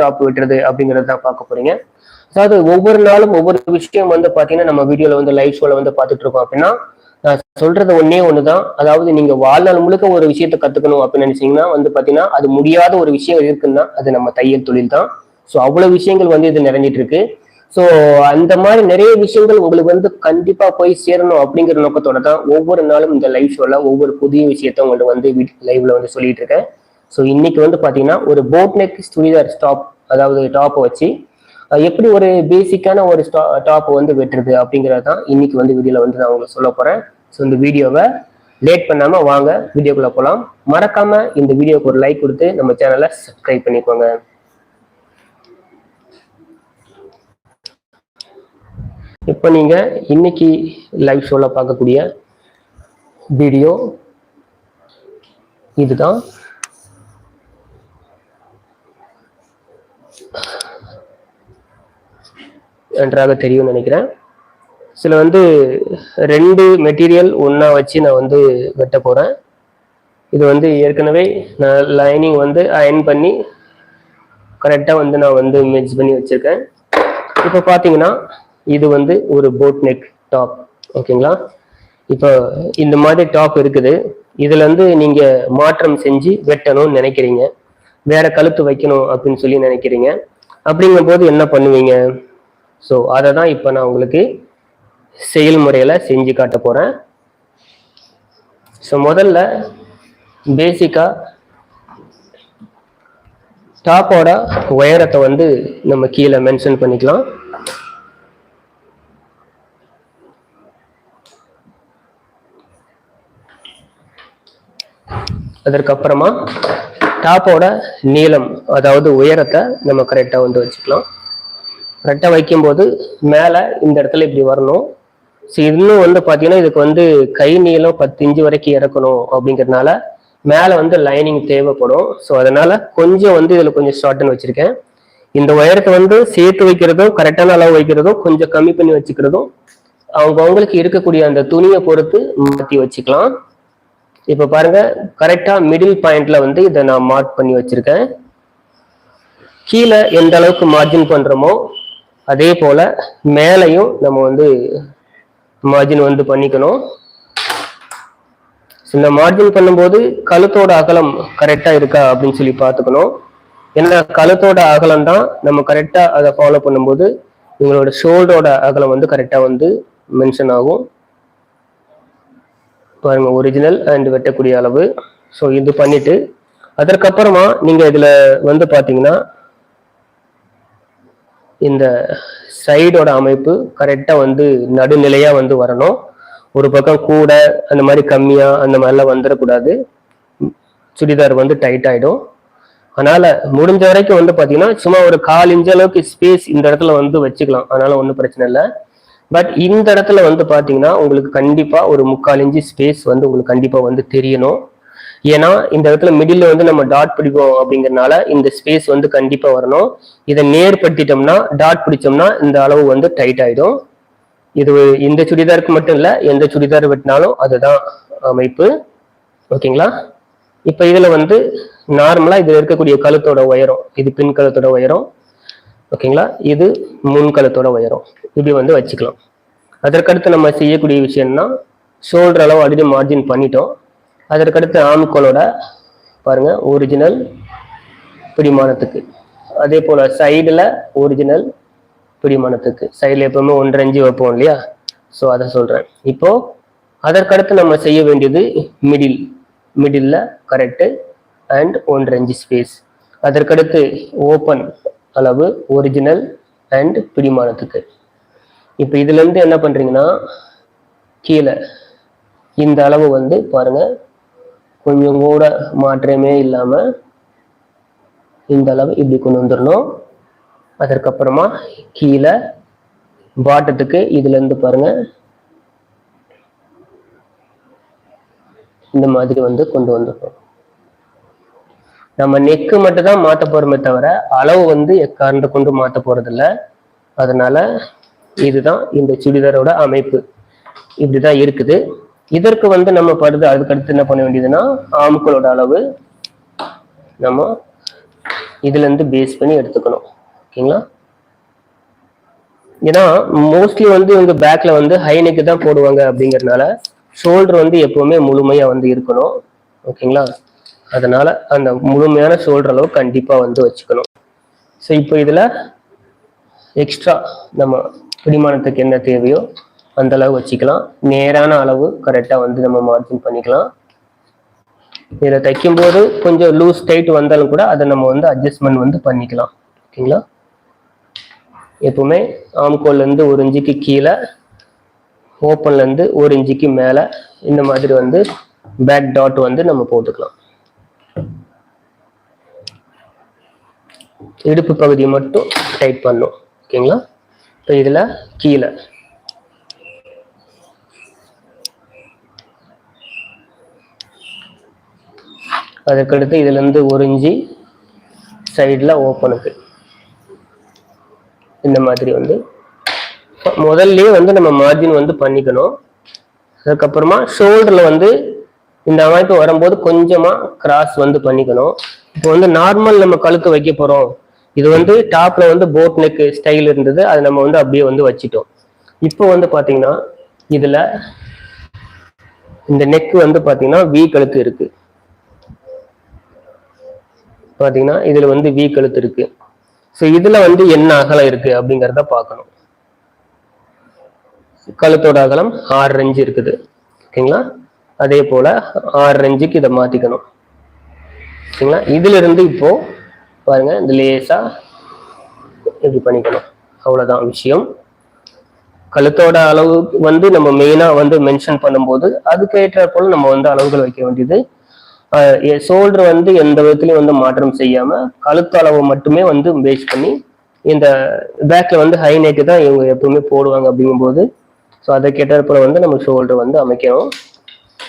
Top விட்டுறது அப்படிங்கறத தான் பார்க்க போறீங்க. அதாவது ஒவ்வொரு நாளும் ஒவ்வொரு விஷயம் வந்து பாத்தீங்கன்னா நம்ம வீடியோல வந்து லைவ் ஷோல வந்து பாத்துட்டு இருக்கோம் அப்படின்னா நான் சொல்றது ஒன்னே ஒண்ணுதான். அதாவது நீங்க வாழ்நாள் முழுக்க ஒரு விஷயத்த கத்துக்கணும் அப்படின்னு நினைச்சீங்கன்னா வந்து பாத்தீங்கன்னா அது முடியாத ஒரு விஷயம் இருக்குன்னா அது நம்ம தையல் தொழில் தான் ஸோ அவ்வளவு விஷயங்கள் வந்து இது நிறைஞ்சிட்டு இருக்கு ஸோ அந்த மாதிரி நிறைய விஷயங்கள் உங்களுக்கு வந்து கண்டிப்பா போய் சேரணும் அப்படிங்கிற நோக்கத்தோட தான் ஒவ்வொரு நாளும் இந்த லைவ் ஷோல ஒவ்வொரு புதிய விஷயத்த உங்களுக்கு வந்து லைவ்ல வந்து சொல்லிட்டு இருக்கேன். ஸோ இன்னைக்கு வந்து பார்த்தீங்கன்னா ஒரு போட் நெக் சுடிதார் ஸ்டாப் அதாவது டாப்பை வச்சு எப்படி ஒரு பேசிக்கான ஒரு டாப் வந்து வெட்டுறது அப்படிங்கிறது தான் இன்னைக்கு வந்து வீடியோவில் வந்து நான் உங்களுக்கு சொல்ல போகிறேன் ஸோ இந்த வீடியோவை லேட் பண்ணாமல் வாங்க வீடியோக்குள்ளே போகலாம் மறக்காமல் இந்த வீடியோக்கு ஒரு லைக் கொடுத்து நம்ம சேனலை சப்ஸ்கிரைப் பண்ணிக்கோங்க. இப்போ நீங்கள் இன்னைக்கு லைவ் ஷோவில் பார்க்கக்கூடிய வீடியோ இதுதான். நன்றாக தெரியும்னு நினைக்கிறேன். சில வந்து ரெண்டு மெட்டீரியல் ஒன்றா வச்சு நான் வந்து வெட்ட போகிறேன் இது வந்து ஏற்கனவே நான் லைனிங் வந்து அயன் பண்ணி கரெக்டாக வந்து நான் வந்து மிக்ஸ் பண்ணி வச்சுருக்கேன். இப்போ பார்த்தீங்கன்னா இது வந்து ஒரு போட் நெக் டாப் ஓகேங்களா இப்போ இந்த மாதிரி டாப் இருக்குது. இதுல இருந்து நீங்க மாற்றம் செஞ்சு வெட்டணும்னு நினைக்கிறீங்க. வேற கழுத்து வைக்கணும் அப்படின்னு சொல்லி நினைக்கிறீங்க. அப்படிங்கும்போது என்ன பண்ணுவீங்க? ஸோ அதை தான் இப்போ நான் உங்களுக்கு செயல்முறையில செஞ்சு காட்ட போறேன். ஸோ முதல்ல பேசிக்காக டாப்போட உயரத்தை வந்து நம்ம கீழே மென்ஷன் பண்ணிக்கலாம். அதற்கப்புறமா டாப்போட நீளம் அதாவது உயரத்தை நம்ம கரெக்டாக வந்து வச்சுக்கலாம். கரெக்டாக வைக்கும்போது மேலே இந்த இடத்துல இப்படி வரணும். ஸோ இன்னும் வந்து பார்த்தீங்கன்னா இதுக்கு வந்து கை நீளம் பத்து இன்ச்சு வரைக்கும் இறக்கணும் அப்படிங்கிறதுனால மேலே வந்து லைனிங் தேவைப்படும். ஸோ அதனால கொஞ்சம் வந்து இதில் கொஞ்சம் ஷார்ட்னு வச்சுருக்கேன். இந்த உயரத்தை வந்து சேர்த்து வைக்கிறதும் கரெக்டான அளவு வைக்கிறதும் கொஞ்சம் கம்மி பண்ணி வச்சுக்கிறதும் அவங்க அவங்களுக்கு இருக்கக்கூடிய அந்த துணியை பொறுத்து மாற்றி வச்சுக்கலாம். இப்போ பாருங்க கரெக்டாக மிடில் பாயிண்ட்ல வந்து இதை நான் மார்க் பண்ணி வச்சுருக்கேன். கீழே எந்த அளவுக்கு மார்ஜின் பண்ணுறோமோ அதே போல மேலையும் நம்ம வந்து மார்ஜின் வந்து பண்ணிக்கணும். இந்த மார்ஜின் பண்ணும்போது கழுத்தோட அகலம் கரெக்டா இருக்கா அப்படின்னு சொல்லி பார்த்துக்கணும். ஏன்னா கழுத்தோட அகலம் தான் நம்ம கரெக்டா அதை ஃபாலோ பண்ணும்போது உங்களோட ஷோல்டரோட அகலம் வந்து கரெக்டா வந்து மென்ஷன் ஆகும். பாருங்க ஒரிஜினல் அண்ட் வெட்டக்கூடிய அளவு. ஸோ இது பண்ணிட்டு அதற்கப்புறமா நீங்க இதுல வந்து பாத்தீங்கன்னா இந்த சைடோட அமைப்பு கரெக்டாக வந்து நடுநிலையாக வந்து வரணும். ஒரு பக்கம் கூட அந்த மாதிரி கம்மியாக அந்த மாதிரிலாம் வந்துடக்கூடாது சுடிதார் வந்து டைட் ஆகிடும் அதனால் முடிஞ்ச வரைக்கும் வந்து பார்த்தீங்கன்னா சும்மா ஒரு கால் இன்ச் அளவுக்கு ஸ்பேஸ் இந்த இடத்துல வந்து வச்சுக்கலாம். அதனால் ஒன்றும் பிரச்சனை இல்லை. பட் இந்த இடத்துல வந்து பார்த்தீங்கன்னா உங்களுக்கு கண்டிப்பாக ஒரு முக்கால் இன்ச்சு ஸ்பேஸ் வந்து உங்களுக்கு கண்டிப்பாக வந்து தெரியணும். ஏன்னா இந்த இடத்துல மிடில் வந்து நம்ம டாட் பிடிப்போம் அப்படிங்கறதுனால இந்த ஸ்பேஸ் வந்து கண்டிப்பா வரணும். இதை நேர்படுத்திட்டோம்னா டாட் பிடிச்சோம்னா இந்த அளவு வந்து டைட் ஆயிடும். இது இந்த சுடிதாருக்கு மட்டும் இல்ல எந்த சுடிதார் வெட்டினாலும் அதுதான் அமைப்பு. ஓகேங்களா? இப்ப இதுல வந்து நார்மலா இதுல இருக்கக்கூடிய கழுத்தோட உயரம் இது பின் கழுத்தோட உயரம். ஓகேங்களா? இது முன் கழுத்தோட உயரம். இப்படி வந்து வச்சுக்கலாம். அதற்கடுத்து நம்ம செய்யக்கூடிய விஷயம்னா ஷோல்டர் அளவு ஆல்ரெடி மார்ஜின் பண்ணிட்டோம். அதற்கடுத்து ஆம்கோலோட பாருங்க ஒரிஜினல் பிடிமானத்துக்கு. அதே போல சைடில் ஒரிஜினல் பிடிமானத்துக்கு. சைடில் எப்பவுமே ஒன்றரை வைப்போம் இல்லையா? ஸோ அதை சொல்றேன். இப்போ அதற்கடுத்து நம்ம செய்ய வேண்டியது மிடில் மிடில்ல கரெக்டு அண்ட் ஒன்றஞ்சு ஸ்பேஸ் அதற்கடுத்து ஓப்பன் அளவு ஒரிஜினல் அண்ட் பிடிமானத்துக்கு. இப்போ இதுல இருந்து என்ன பண்றீங்கன்னா கீழே இந்த அளவு வந்து பாருங்க கொஞ்சம் கூட மாற்றமே இல்லாம இந்த அளவு இப்படி கொண்டு வந்துடணும். அதற்கப்புறமா கீழே பாட்டத்துக்கு இதுல இருந்து பாருங்க. இந்த மாதிரி வந்து கொண்டு வந்துடணும். நம்ம நெக்கு மட்டும் தான் மாத்த போறோமே தவிர அளவு வந்து எக்காரண்டு கொண்டு மாத்த போறது அதனால இதுதான் இந்த சுடிதாரோட அமைப்பு. இப்படிதான் இருக்குது. இதற்கு வந்து நம்ம படுது அதுக்கு அடுத்து என்ன பண்ண வேண்டியதுன்னா ஆம்களோட அளவு நம்ம இதுல இருந்து பேஸ் பண்ணி எடுத்துக்கணும். ஓகேங்களா? ஏன்னா மோஸ்ட்லி வந்து இவங்க பேக்ல வந்து ஹைனைக்கு தான் போடுவாங்க அப்படிங்கறதுனால ஷோல்டர் வந்து எப்பவுமே முழுமையா வந்து இருக்கணும். ஓகேங்களா? அதனால அந்த முழுமையான ஷோல்டர் அளவு கண்டிப்பா வந்து வச்சுக்கணும். ஸோ இப்போ இதுல எக்ஸ்ட்ரா நம்ம பிடிமானத்துக்கு என்ன தேவையோ அந்த அளவு வச்சுக்கலாம். நேரான அளவு கரெக்டாக வந்து நம்ம மார்ஜின் பண்ணிக்கலாம். இதில் தைக்கும்போது கொஞ்சம் லூஸ் டைட் வந்தாலும் கூட அதை நம்ம வந்து அட்ஜஸ்ட்மெண்ட் வந்து பண்ணிக்கலாம். ஓகேங்களா? எப்பவுமே ஆம்கோல்ல இருந்து ஒரு இன்ச்சுக்கு கீழே ஓப்பன்ல இருந்து ஒரு இன்ச்சுக்கு மேலே இந்த மாதிரி வந்து பேக் டாட் வந்து நம்ம போட்டுக்கலாம். இடுப்பு பகுதி மட்டும் டைட் பண்ணும். ஓகேங்களா? இப்போ இதில் கீழே அதுக்கடுத்து இதுலேருந்து ஒரு சைடில் ஓப்பனுக்கு இந்த மாதிரி வந்து. முதல்லயே வந்து நம்ம மார்ஜின் வந்து பண்ணிக்கணும். அதுக்கப்புறமா ஷோல்டரில் வந்து இந்த அமைப்பு வரும்போது கொஞ்சமாக கிராஸ் வந்து பண்ணிக்கணும். இப்போ வந்து நார்மல் நம்ம கழுத்து வைக்க போகிறோம் இது வந்து டாப்ல வந்து போட் நெக் ஸ்டைல் இருந்தது. அது நம்ம வந்து அப்படியே வந்து வச்சிட்டோம். இப்போ வந்து பார்த்தீங்கன்னா இதில் இந்த நெக் வந்து பார்த்தீங்கன்னா வி கழுத்து இருக்குது பாத்தீங்கன்னா இதுல வந்து வி கழுத்து இருக்கு. ஸோ இதுல வந்து என்ன அகலம் இருக்கு அப்படிங்கிறத பார்க்கணும். கழுத்தோட அகலம் ஆறு ரெஞ்சு இருக்குது. ஓகேங்களா அதே போல ஆறு ரெஞ்சுக்கு இதை மாத்திக்கணும். ஓகேங்களா இதுல இருந்து இப்போ பாருங்க இந்த லேசா இப்படி பண்ணிக்கணும். அவ்வளோதான் விஷயம். கழுத்தோட அளவு வந்து நம்ம மெயினா வந்து மென்ஷன் பண்ணும்போது அதுக்கேற்ற போல நம்ம வந்து அளவுகள் வைக்க வேண்டியது ஷோல்டர் வந்து எந்த விதத்துலயும் வந்து மாற்றம் செய்யாம கழுத்து அளவு மட்டுமே வந்து பேஸ் பண்ணி இந்த பேக்ல வந்து ஹை நெக்கு தான் இவங்க எப்பவுமே போடுவாங்க அப்படிங்கும்போது. ஸோ அதை கேட்டார் வந்து நம்ம ஷோல்டர் வந்து அமைக்கணும்.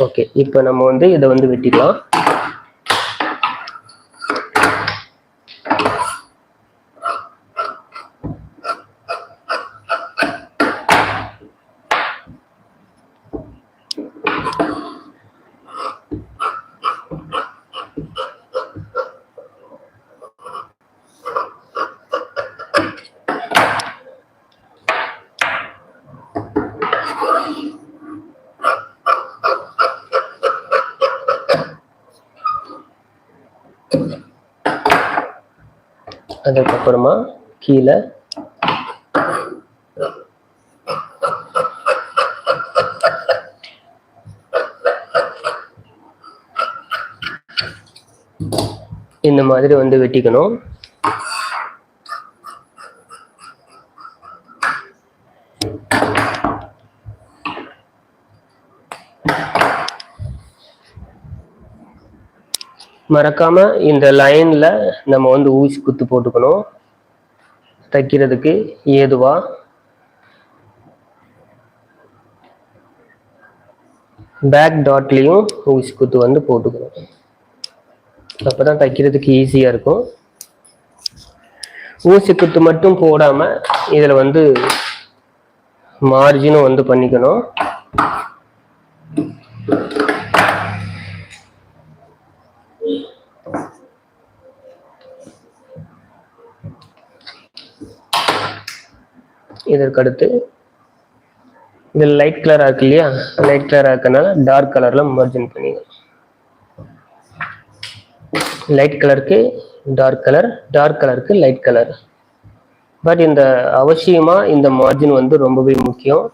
ஓகே இப்போ நம்ம வந்து இதை வந்து வெட்டிக்கலாம் அதுக்கப்புறமா கீழே இந்த மாதிரி வந்து வெட்டிக்கணும். மறக்காம இந்த லைன்ல நம்ம வந்து ஊசி குத்து போட்டுக்கணும். தைக்கிறதுக்கு ஏதுவா? பேக் டாட்லேயும் ஊசி குத்து வந்து போட்டுக்கணும். அப்பதான் தைக்கிறதுக்கு ஈஸியா இருக்கும். ஊசி குத்து மட்டும் போடாம இதுல வந்து மார்ஜினும் வந்து பண்ணிக்கணும். இதற்கடுத்து இது லைட் கலராக இருக்கு இல்லையா? லைட் கலராக இருக்கனால டார்க் கலரில் மர்ஜன் பண்ணிக்கலாம். லைட் கலருக்கு டார்க் கலர் டார்க் கலருக்கு லைட் கலர் பட் இந்த அவசியமாக இந்த மார்ஜின் வந்து ரொம்பவே முக்கியம்.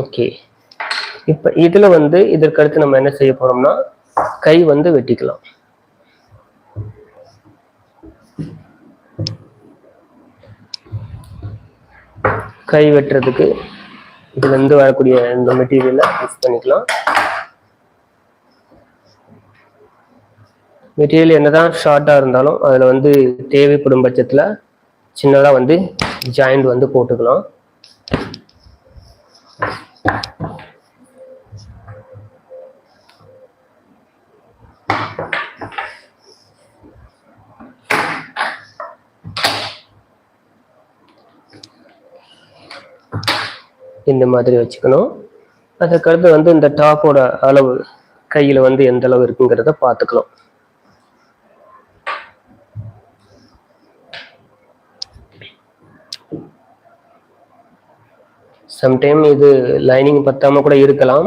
ஓகே இப்போ இதில் வந்து இதற்கடுத்து நம்ம என்ன செய்ய போகிறோம்னா கை வந்து வெட்டிக்கலாம். கை வெட்டுறதுக்கு இதுல இருந்து வரக்கூடிய இந்த மெட்டீரியலை யூஸ் பண்ணிக்கலாம். மெட்டீரியல் என்னதான் ஷார்ட்டா இருந்தாலும் அதுல வந்து தேவைப்படும் பட்சத்துல சின்னதா வந்து ஜாயிண்ட் வந்து போட்டுக்கலாம். இந்த மாதிரி வச்சுக்கணும். அதுக்கடுத்து வந்து இந்த டாப்போட அளவு கையில் வந்து எந்த அளவு இருக்குங்கிறத பார்த்துக்கலாம் சம்டைம் இது லைனிங் பத்தாம கூட இருக்கலாம்.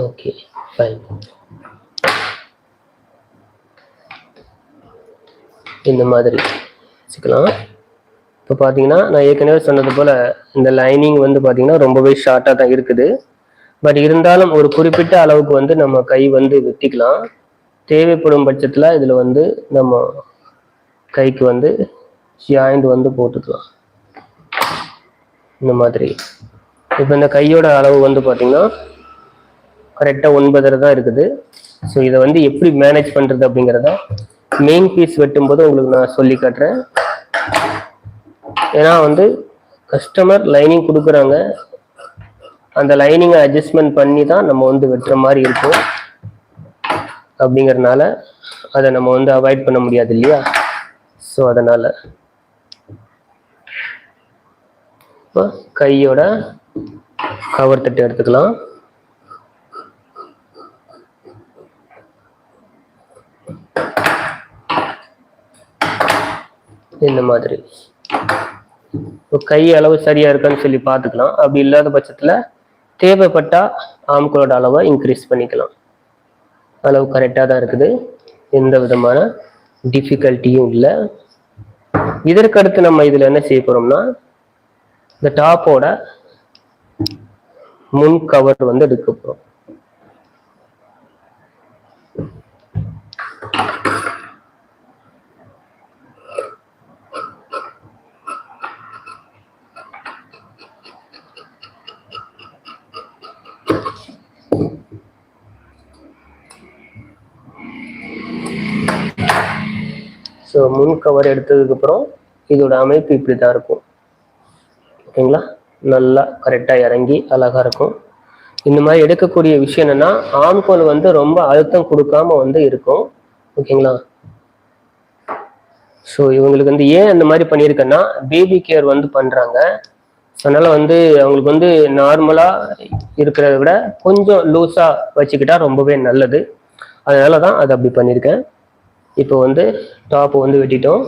ஓகே ஃபைன் இந்த மாதிரி வச்சுக்கலாம். இப்போ பார்த்தீங்கன்னா நான் ஏற்கனவே சொன்னது போல் இந்த லைனிங் வந்து பார்த்தீங்கன்னா ரொம்பவே ஷார்ட்டாக தான் இருக்குது. பட் இருந்தாலும் ஒரு குறிப்பிட்ட அளவுக்கு வந்து நம்ம கை வந்து வெட்டிக்கலாம். தேவைப்படும் பட்சத்தில் இதில் வந்து நம்ம கைக்கு வந்து ஜாயிண்ட் வந்து போட்டுக்கலாம். இந்த மாதிரி. இப்போ இந்த கையோட அளவு வந்து பார்த்தீங்கன்னா கரெக்டாக ஒன்பதரை தான் இருக்குது. ஸோ இதை வந்து எப்படி மேனேஜ் பண்ணுறது அப்படிங்கிறத மெயின் பீஸ் வெட்டும்போது உங்களுக்கு நான் சொல்லி காட்டுறேன். ஏன்னா வந்து கஸ்டமர் லைனிங் கொடுக்குறாங்க. அந்த லைனிங்கை அட்ஜஸ்ட்மெண்ட் பண்ணி தான் நம்ம வந்து வெட்டுற மாதிரி இருக்கும். அப்படிங்கறதுனால அதை நம்ம வந்து அவாய்ட் பண்ண முடியாது இல்லையா? ஸோ அதனால். இப்போ கையோட கவர் தட்டு எடுத்துக்கலாம். இந்த மாதிரி. இப்போ கை அளவு சரியா இருக்கான்னு சொல்லி பார்த்துக்கலாம். அப்படி இல்லாத பட்சத்தில் தேவைப்பட்டா ஆம்களோட அளவை இன்க்ரீஸ் பண்ணிக்கலாம். அளவு கரெக்டாக தான் இருக்குது. எந்த விதமான டிஃபிகல்ட்டியும் இல்லை. இதற்கடுத்து நம்ம இதில் என்ன செய்ய போகிறோம்னா இந்த டாப்போட முன் கவர் வந்து எடுக்க போகிறோம் ஸோ முன் கவர் எடுத்ததுக்கு அப்புறம் இதோட அமைப்பு இப்படி தான் இருக்கும் ஓகேங்களா நல்லா கரெக்டாக இறங்கி அழகா இருக்கும். இந்த மாதிரி எடுக்கக்கூடிய விஷயம் என்னன்னா ஆண்கோல் வந்து ரொம்ப அழுத்தம் கொடுக்காம வந்து இருக்கும். ஓகேங்களா ஸோ இவங்களுக்கு வந்து ஏன் அந்த மாதிரி பண்ணியிருக்கேன்னா பேபி கேர் வந்து பண்றாங்க. அதனால் அதனால வந்து அவங்களுக்கு வந்து நார்மலாக இருக்கிறத விட கொஞ்சம் லூஸாக வச்சுக்கிட்டா ரொம்பவே நல்லது. அதனால தான் அதை அப்படி பண்ணியிருக்கேன். இப்போ வந்து டாப் வந்து வெட்டிட்டோம்.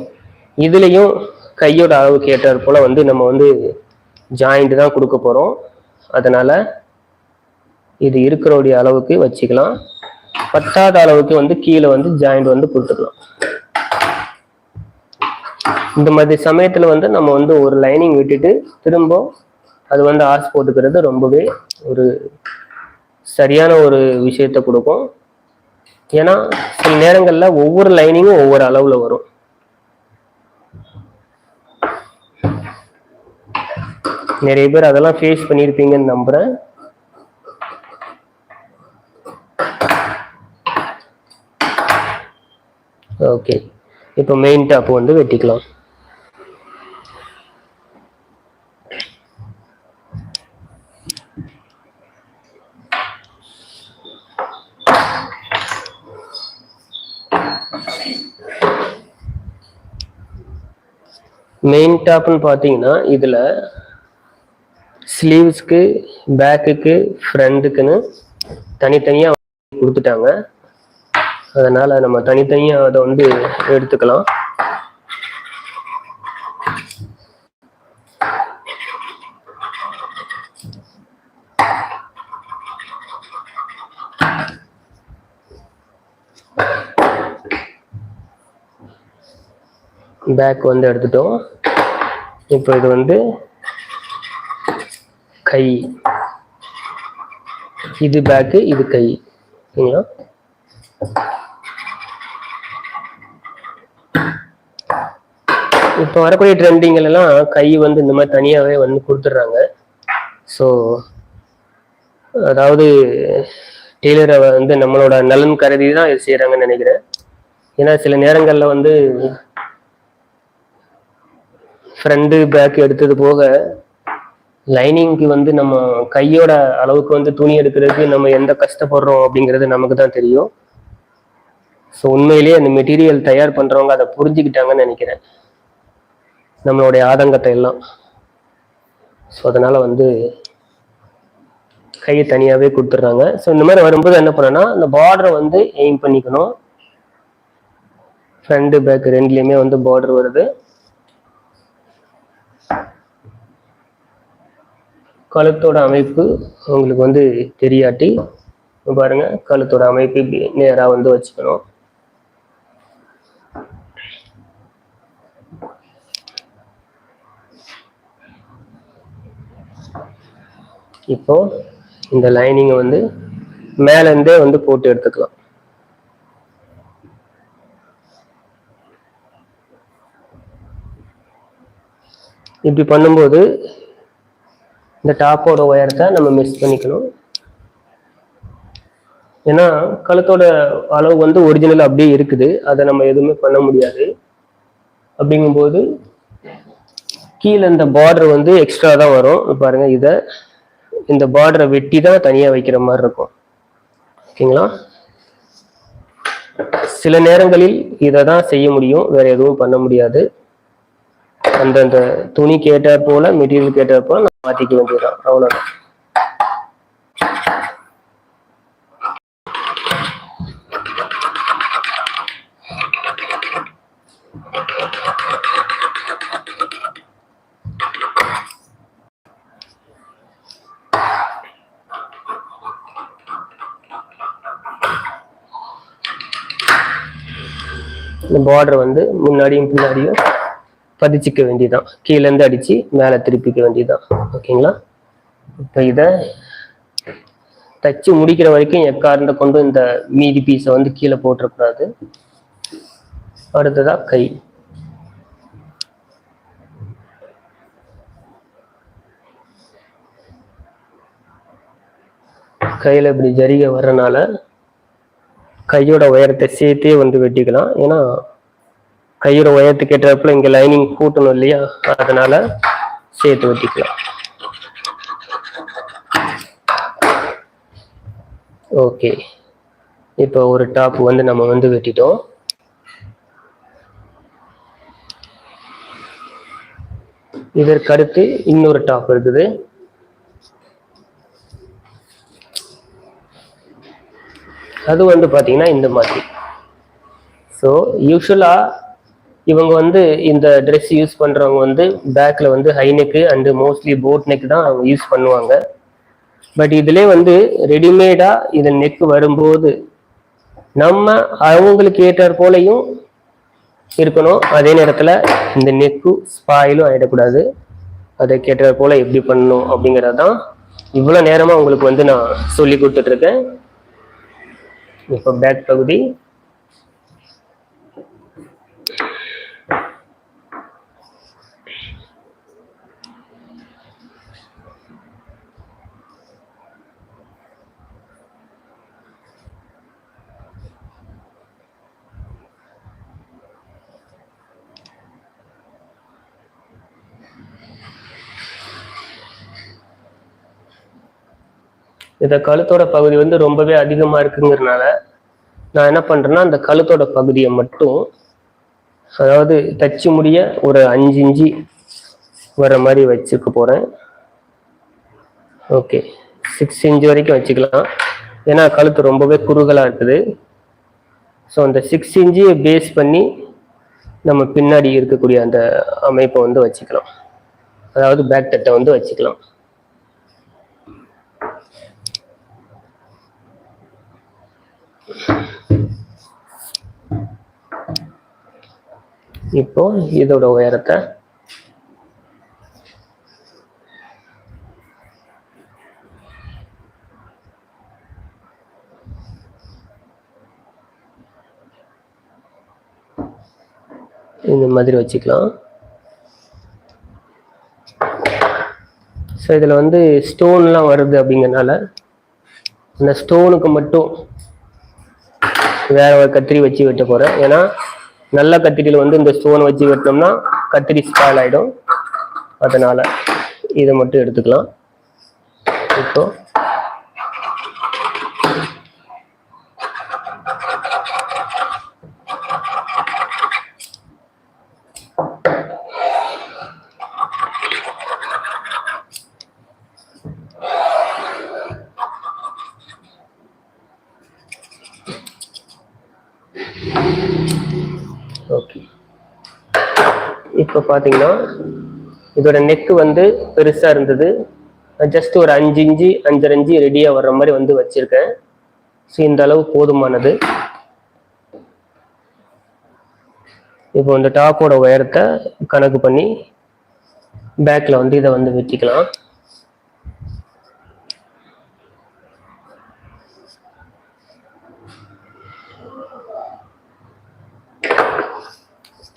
இதுலேயும் கையோட அளவுக்கு ஏற்றாற் போல் வந்து நம்ம வந்து ஜாயிண்ட் தான் கொடுக்க போகிறோம் அதனால் இது இருக்கிறோடைய அளவுக்கு வச்சுக்கலாம். பத்தாத அளவுக்கு வந்து கீழே வந்து ஜாயிண்ட் வந்து கொடுத்துக்கலாம். இந்த மாதிரி சமயத்தில் வந்து நம்ம வந்து ஒரு லைனிங் விட்டுட்டு திரும்ப அது வந்து ஆர்ஸ் போட்டுக்கிறது ரொம்பவே ஒரு சரியான ஒரு விஷயத்த கொடுக்கும். ஏன்னா சில நேரங்களில் ஒவ்வொரு லைனிங்கும் ஒவ்வொரு அளவில் வரும். நிறைய பேர் அதெல்லாம் ஃபேஸ் பண்ணியிருப்பீங்கன்னு நம்புகிறேன் ஓகே இப்போ மெயின் டாப் வந்து வெட்டிக்கலாம். மெயின் டாப்னு பார்த்தீங்கன்னா இதில் ஸ்லீவ்ஸ்க்கு பேக்குக்கு ஃப்ரண்ட்டுக்குன்னு தனித்தனியாக கொடுத்துட்டாங்க. அதனால் நம்ம தனித்தனியாக அதை வந்து எடுத்துக்கலாம். பேக் வந்து எடுத்துட்டோம். இப்போ இது வந்து கை. இது பேக்கு இது கை. ஓகேங்களா இப்போ வரக்கூடிய ட்ரெண்டிங்ல எல்லாம் கை வந்து இந்த மாதிரி தனியாகவே வந்து கொடுத்துட்றாங்க. ஸோ அதாவது டெய்லரை வந்து நம்மளோட நலன் கருதி தான் இது செய்கிறாங்கன்னு நினைக்கிறேன். ஏன்னா சில நேரங்களில் வந்து ஃப்ரண்ட்டு பேக் எடுத்தது போக லைனிங்க்கு வந்து நம்ம கையோட அளவுக்கு வந்து துணி எடுக்கிறதுக்கு நம்ம எந்த கஷ்டப்படுறோம் அப்படிங்கிறது நமக்கு தான் தெரியும். ஸோ உண்மையிலேயே அந்த மெட்டீரியல் தயார் பண்ணுறவங்க அதை புரிஞ்சுக்கிட்டாங்கன்னு நினைக்கிறேன். நம்மளுடைய ஆதங்கத்தை எல்லாம். ஸோ அதனால் வந்து கையை தனியாகவே கொடுத்துட்றாங்க. ஸோ இந்த மாதிரி வரும்போது என்ன பண்ணனா அந்த பார்டரை வந்து எய்ம் பண்ணிக்கணும். ஃப்ரண்ட்டு பேக் ரெண்டுலேயுமே வந்து பார்டர் வருது. கழுத்தோட அமைப்பு உங்களுக்கு வந்து தெரியாட்டி பாருங்க கழுத்தோட அமைப்பு இப்படி நேராக வந்து வச்சுக்கணும். இப்போ இந்த லைனிங்கை வந்து மேலேருந்தே வந்து போட்டு எடுத்துக்கலாம். இப்படி பண்ணும்போது இந்த டாப்போட உயரத்தை நம்ம மிஸ் பண்ணிக்கணும். ஏன்னா கழுத்தோட அளவு வந்து ஒரிஜினல் அப்படியே இருக்குது. அதை நம்ம எதுவுமே பண்ண முடியாது. அப்படிங்கும்போது கீழே இந்த பார்டர் வந்து எக்ஸ்ட்ரா தான் வரும். பாருங்கள் பாருங்க இதை இந்த பார்டரை வெட்டி தான் தனியாக வைக்கிற மாதிரி இருக்கும். ஓகேங்களா? சில நேரங்களில் இதை தான் செய்ய முடியும். வேற எதுவும் பண்ண முடியாது. அந்தந்த துணி கேட்ட போல மெட்டீரியல் கேட்ட போல நம்ம மாத்திக்க வேண்டியதுதான். அவ்வளவுதான். இந்த பார்டர் வந்து முன்னாடியும் பின்னாடியும் பதிச்சிக்க வேண்டியதுதான். கீழேருந்து அடிச்சு மேலே திருப்பிக்க வேண்டியதுதான். ஓகேங்களா? இப்போ இதை தச்சு முடிக்கிற வரைக்கும் எக்கார்ந்த கொண்டு இந்த மீதி பீஸை வந்து கீழே போட்டுறக்கூடாது அடுத்ததா கை. கையில் இப்படி ஜரிகை வர்றனால கையோட உயரத்தை சேர்த்தே வந்து வெட்டிக்கலாம். ஏன்னா கயிறு உயரத்துக்கு ஏற்றப்பல இங்க லைனிங் கூட்டணும் இல்லையா? அதனால சேர்த்து ஊற்றிக்கலாம் ஓகே இப்போ ஒரு டாப் வந்து நம்ம வந்து வெட்டிட்டோம். இதற்கு அடுத்து இன்னொரு டாப் இருக்குது. அது வந்து பாத்தீங்கன்னா இந்த மாதிரி. ஸோ யூஸ்வலாக இவங்க வந்து இந்த ட்ரெஸ் யூஸ் பண்றவங்க வந்து பேக்ல வந்து high neck and mostly boat neck தான் அவங்க யூஸ் பண்ணுவாங்க. பட் இதுலேயே வந்து ரெடிமேடா இது நெக் வரும்போது நம்ம அவங்களுக்கு ஏற்றாற் போலையும் இருக்கணும். அதே நேரத்துல இந்த நெக்கு ஸ்பாயிலும் ஆயிடக்கூடாது. அதை கேட்டார் போல எப்படி பண்ணணும் அப்படிங்கறதுதான் இவ்வளவு நேரமா உங்களுக்கு வந்து நான் சொல்லி கொடுத்துட்டு இருக்கேன். இப்போ பேக் பகுதி. இந்த கழுத்தோட பகுதி வந்து ரொம்பவே அதிகமாக இருக்குங்கிறனால நான் என்ன பண்ணுறேன்னா அந்த கழுத்தோட பகுதியை மட்டும் அதாவது தச்சு முடிய ஒரு அஞ்சு இஞ்சி வர மாதிரி வச்சுக்க போகிறேன் ஓகே. சிக்ஸ் இன்ச் வரைக்கும் வச்சுக்கலாம். ஏன்னா கழுத்து ரொம்பவே குறுகலாக இருக்குது. ஸோ அந்த சிக்ஸ் இன்ச்சியை பேஸ் பண்ணி நம்ம பின்னாடி இருக்கக்கூடிய அந்த அமைப்பை வந்து வச்சுக்கலாம். அதாவது பேக் தட்டை வந்து வச்சுக்கலாம். இப்போ இதோட உயரத்தை இந்த மாதிரி வச்சுக்கலாம். ஸோ இதில் வந்து ஸ்டோன்லாம் வருது அப்படிங்கிறனால அந்த ஸ்டோனுக்கு மட்டும் வேற ஒரு கத்திரி வச்சு வெட்ட போறேன். ஏன்னா நல்ல கத்திரியில வந்து இந்த ஸ்டோன் வச்சு வெட்டினோம்னா கத்திரி ஸ்பாயில் ஆயிடும். அதனால இதை மட்டும் எடுத்துக்கலாம். இப்போ ஓகே இப்போ பார்த்தீங்கன்னா இதோட நெக்கு வந்து பெருசாக இருந்தது. ஜஸ்ட் ஒரு அஞ்சு இஞ்சி அஞ்சரை இஞ்சி ரெடியாக வர்ற மாதிரி வந்து வச்சுருக்கேன். ஸோ இந்த அளவு போதுமானது. இப்போ இந்த டாப்போட உயரத்தை கணக்கு பண்ணி பேக்கில் வந்து இதை வந்து வெட்டிக்கலாம்.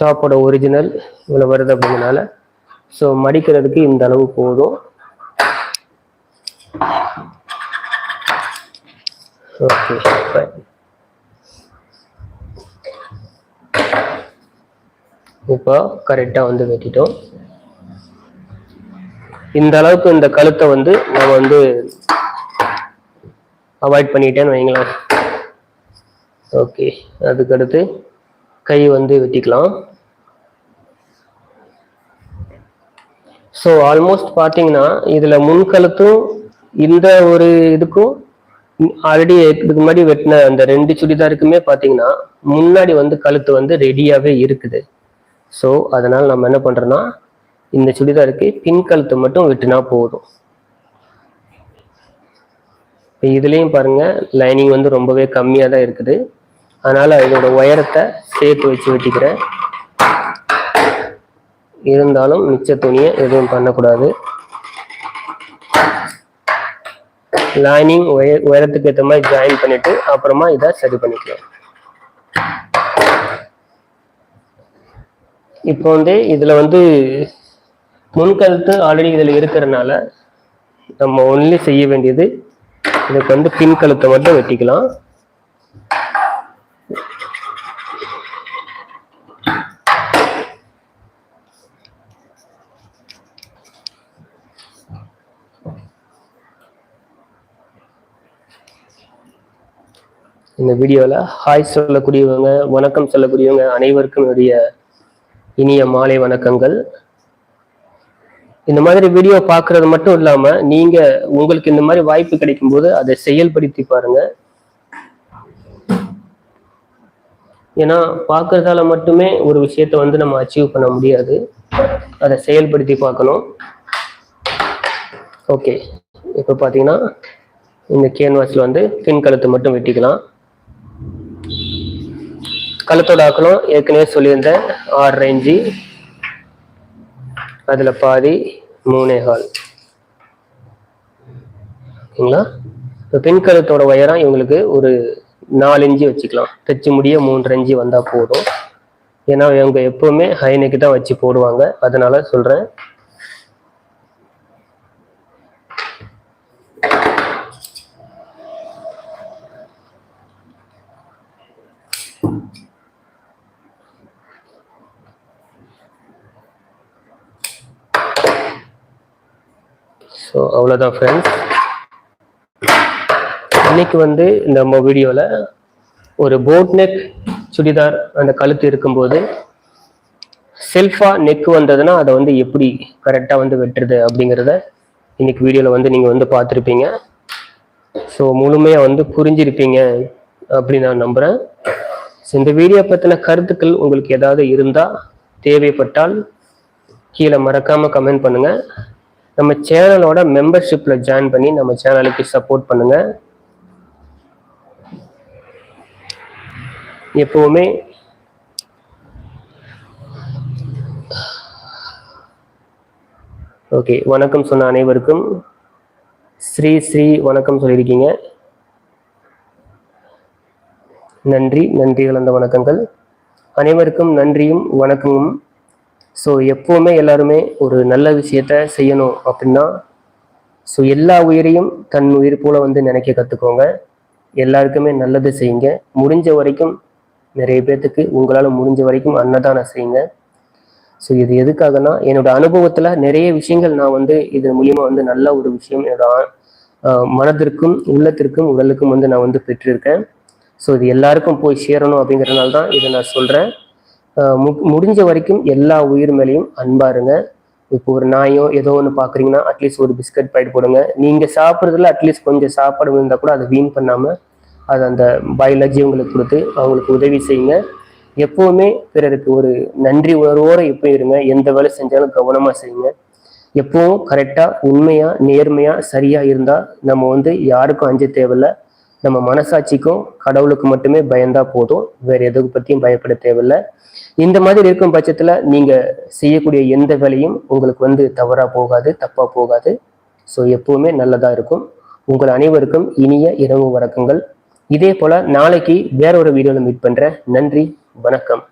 டாப்போட ஒரிஜினல் இவ்வளோ வருது அப்படிங்கிறனால ஸோ மடிக்கிறதுக்கு இந்த அளவு போதும். ஓகே இப்போ கரெக்டாக வந்து வெட்டிட்டோம். இந்த அளவுக்கு இந்த கழுத்தை வந்து நான் வந்து அவாய்ட் பண்ணிட்டேன்னு வைங்களேன். ஓகே அதுக்கடுத்து கை வந்து வெட்டிக்கலாம். ஸோ ஆல்மோஸ்ட் பார்த்தீங்கன்னா இதில் முன்கழுத்தும் இந்த ஒரு இதுக்கும் ஆல்ரெடி இதுக்கு முன்னாடி வெட்டின அந்த ரெண்டு சுடிதாருக்குமே பார்த்தீங்கன்னா முன்னாடி வந்து கழுத்து வந்து ரெடியாகவே இருக்குது. ஸோ அதனால் நம்ம என்ன பண்ணுறோன்னா இந்த சுடிதாருக்கு பின் கழுத்து மட்டும் வெட்டினா போதும். இப்போ இதுலேயும் பாருங்க லைனிங் வந்து ரொம்பவே கம்மியாக தான் இருக்குது. அதனால் இதோட உயரத்தை சேர்த்து வச்சு வெட்டிக்கிறேன். இருந்தாலும் மிச்ச துணியை எதுவும் பண்ணக்கூடாது. லைனிங் உய உயரத்துக்கு ஏற்ற மாதிரி ஜாயின் பண்ணிட்டு அப்புறமா இதை சரி பண்ணிக்கலாம். இப்போ வந்து இதுல வந்து முன்கழுத்து ஆல்ரெடி இதில் இருக்கிறதுனால நம்ம ஒன்லி செய்ய வேண்டியது இதுக்கு வந்து பின் கழுத்தை மட்டும் வெட்டிக்கலாம். இந்த வீடியோவில் ஹாய் சொல்லக்கூடியவங்க வணக்கம் சொல்லக்கூடியவங்க அனைவருக்கும் என்னுடைய இனிய மாலை வணக்கங்கள். இந்த மாதிரி வீடியோ பார்க்கறது மட்டும் இல்லாம நீங்க உங்களுக்கு இந்த மாதிரி வாய்ப்பு கிடைக்கும் போது அதை செயல்படுத்தி பாருங்க. ஏன்னா பார்க்கறதால மட்டுமே ஒரு விஷயத்த வந்து நம்ம அச்சீவ் பண்ண முடியாது. அதை செயல்படுத்தி பார்க்கணும். ஓகே இப்போ பார்த்தீங்கன்னா இந்த கேன்வாஸில் வந்து பின் கழுத்து மட்டும் வெட்டிக்கலாம். கழுத்தோட அகலம் ஏற்கனவே சொல்லியிருந்தேன் ஆறு ரேஞ்சு. அதில் பாதி மூணே ஹால் ஓகேங்களா? இப்போ பின் கழுத்தோட உயரம் இவங்களுக்கு ஒரு நாலு இன்ச்சு வச்சுக்கலாம். தைச்சு முடிய மூன்று இன்ச்சு வந்தால் போதும். ஏன்னா இவங்க எப்பவுமே ஹை தான் வச்சு போடுவாங்க. அதனால சொல்கிறேன் ஸோ அவ்வளோதான் ஃப்ரெண்ட்ஸ் இன்னைக்கு வந்து நம்ம வீடியோவில் ஒரு போட் நெக் சுடிதார் அந்த கழுத்து இருக்கும்போது செல்ஃபா நெக் வந்ததுன்னா அதை வந்து எப்படி கரெக்டாக வந்து வெட்டுறது அப்படிங்கிறத இன்னைக்கு வீடியோவில் வந்து நீங்கள் வந்து பார்த்துருப்பீங்க. ஸோ முழுமையாக வந்து புரிஞ்சிருப்பீங்க அப்படின்னு நான் நம்புகிறேன் ஸோ இந்த வீடியோ பற்றின கருத்துக்கள் உங்களுக்கு ஏதாவது இருந்தால் தேவைப்பட்டால் கீழே மறக்காமல் கமெண்ட் பண்ணுங்கள் நம்ம சேனலோட மெம்பர்ஷிப்பில் ஜாயின் பண்ணி நம்ம சேனலுக்கு சப்போர்ட் பண்ணுங்கள் எப்பவுமே ஓகே வணக்கம் சொன்ன அனைவருக்கும். ஸ்ரீ ஸ்ரீ வணக்கம் சொல்லியிருக்கீங்க. நன்றி நன்றி கலந்த வணக்கங்கள். அனைவருக்கும் நன்றியும் வணக்கமும். ஸோ எப்போவுமே எல்லாருமே ஒரு நல்ல விஷயத்த செய்யணும் அப்படின்னா ஸோ எல்லா உயிரையும் தன் உயிர் போல வந்து நினைக்க கற்றுக்கோங்க எல்லாருக்குமே நல்லது செய்யுங்க. முடிஞ்ச வரைக்கும் நிறைய பேர்த்துக்கு உங்களால் முடிஞ்ச வரைக்கும் அன்னதானம் செய்யுங்க. ஸோ இது எதுக்காகனா என்னோட அனுபவத்தில் நிறைய விஷயங்கள் நான் வந்து இது மூலியமாக வந்து நல்ல ஒரு விஷயம் என்னோட ஆ- மனதிற்கும் உள்ளத்திற்கும் உடலுக்கும் வந்து நான் வந்து பெற்றிருக்கேன். ஸோ இது எல்லாருக்கும் போய் சேரணும் அப்படிங்கிறதுனால தான் இதை நான் சொல்கிறேன் முடிஞ்ச வரைக்கும் எல்லா உயிர் மேலேயும் அன்பா இருங்க. இப்போ ஒரு நாயோ ஏதோ ஒன்று பார்க்குறீங்கன்னா அட்லீஸ்ட் ஒரு பிஸ்கட் பாக்கெட் போடுங்க. நீங்கள் சாப்பிட்றதுல அட்லீஸ்ட் கொஞ்சம் சாப்பாடு இருந்தால் கூட அதை வீண் பண்ணாமல் அதை அந்த பயாலஜி உங்களுக்கு கொடுத்து அவங்களுக்கு உதவி செய்யுங்க. எப்போவுமே பிறருக்கு ஒரு நன்றி உணர்வோடு எப்போ இருங்க. எந்த வேலை செஞ்சாலும் கவனமாக செய்யுங்க. எப்பவும் கரெக்டாக உண்மையாக நேர்மையாக சரியாக இருந்தால் நம்ம வந்து யாருக்கும் அஞ்ச தேவையில்ல. நம்ம மனசாட்சிக்கும் கடவுளுக்கு மட்டுமே பயந்தா போதும். வேற எதை பத்தியும் பயப்பட தேவையில்ல. இந்த மாதிரி இருக்கும் பட்சத்துல நீங்க செய்யக்கூடிய எந்த வேலையும் உங்களுக்கு வந்து தவறா போகாது தப்பா போகாது. ஸோ எப்பவுமே நல்லதா இருக்கும். உங்கள் அனைவருக்கும் இனிய இரவு வணக்கங்கள். இதே போல நாளைக்கு வேற ஒரு வீடியோவில் மீட் பண்றேன். நன்றி வணக்கம்.